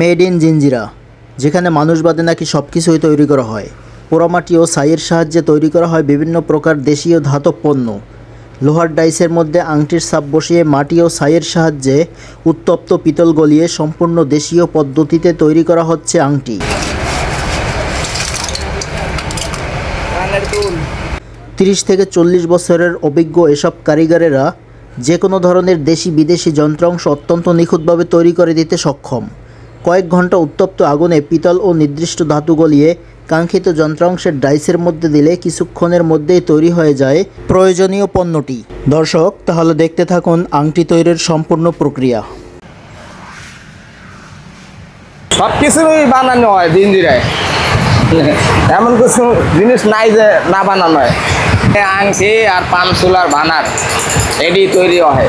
Made in Jinjira যেখানে মানুষ বাদে নাকি সব কিছুই তৈরি করা হয়। পোড়ামাটি ও ছাইয়ের সাহায্যে তৈরি করা হয় বিভিন্ন প্রকার দেশীয় ধাতব পণ্য। লোহার ডাইসের মধ্যে আংটির ছাপ বসিয়ে মাটি ও ছাইয়ের সাহায্যে উত্তপ্ত পিতল গলিয়ে সম্পূর্ণ দেশীয় পদ্ধতিতে তৈরি করা হচ্ছে আংটি। তিরিশ থেকে চল্লিশ বছরের অভিজ্ঞ এসব কারিগরেরা যে কোনো ধরনের দেশি বিদেশি যন্ত্রাংশ অত্যন্ত নিখুঁতভাবে তৈরি করে দিতে সক্ষম। কয়েক ঘণ্টা উত্তপ্ত আগুনে পিতল ও নির্দিষ্ট ধাতু গলিয়ে কাঙ্ক্ষিত যন্ত্রাংশের ডাইসের মধ্যে দিলে কিছুক্ষণের মধ্যেই তৈরি হয়ে যায় প্রয়োজনীয় পণ্যটি। দর্শক, তাহলে দেখতে থাকুন আংটি তৈরির সম্পূর্ণ প্রক্রিয়া। সব কিছুই বানানো হয় এমন কিছু জিনিস নাই যে না বানানো হয়। আংটি আর পানসুলার বানার এটি তৈরি হয়।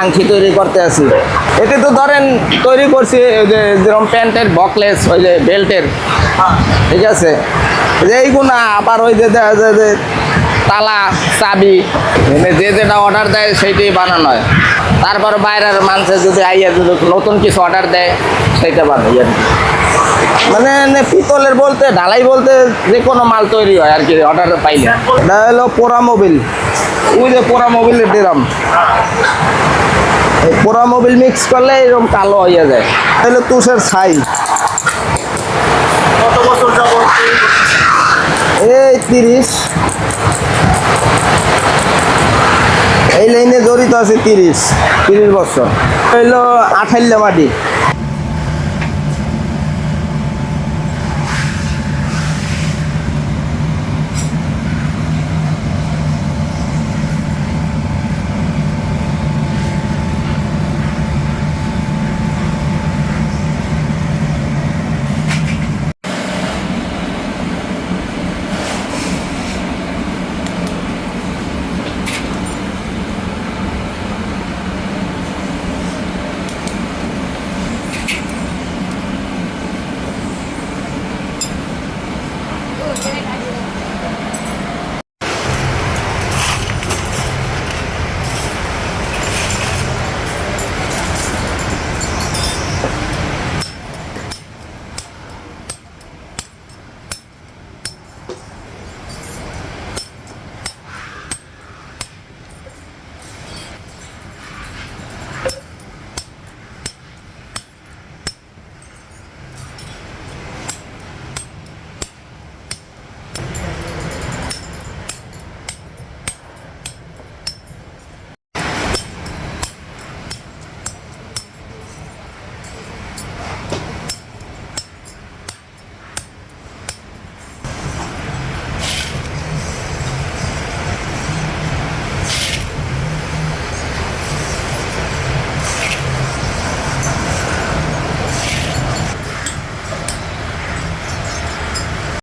আংটি তৈরি করতে আছি। এটি তো ধরেন তৈরি করছি যে যেরকম প্যান্টের বকলেস, ওই যে বেল্টের। ঠিক আছে? যে এইগুলা আবার ওই যে দেখা যায় যে তালা, চাবি মানে যে যেটা অর্ডার দেয়, সেইটাই বানানো হয়। তারপর বাইরের মানুষের যদি আইয়া যদি নতুন কিছু অর্ডার দেয়, সেইটা বানাই আর। মানে পিতলের বলতে ঢালাই বলতে যে কোনো মাল তৈরি হয় আর কি অর্ডার পাইলে। এটা হলো পোড়া মোবিল। ওই যে পোড়া মোবিলের ড্রাম। পোড়া মোবিল মিক্স করলে এরকম কালো হয়ে যায়। এটা হলো তুষের ছাই। কত বছর যাবত এই তিরিশ। এই লাইনে জড়িত আছে তিরিশ তিরিশ বছর। হইল আঠাইল্লা মাটি।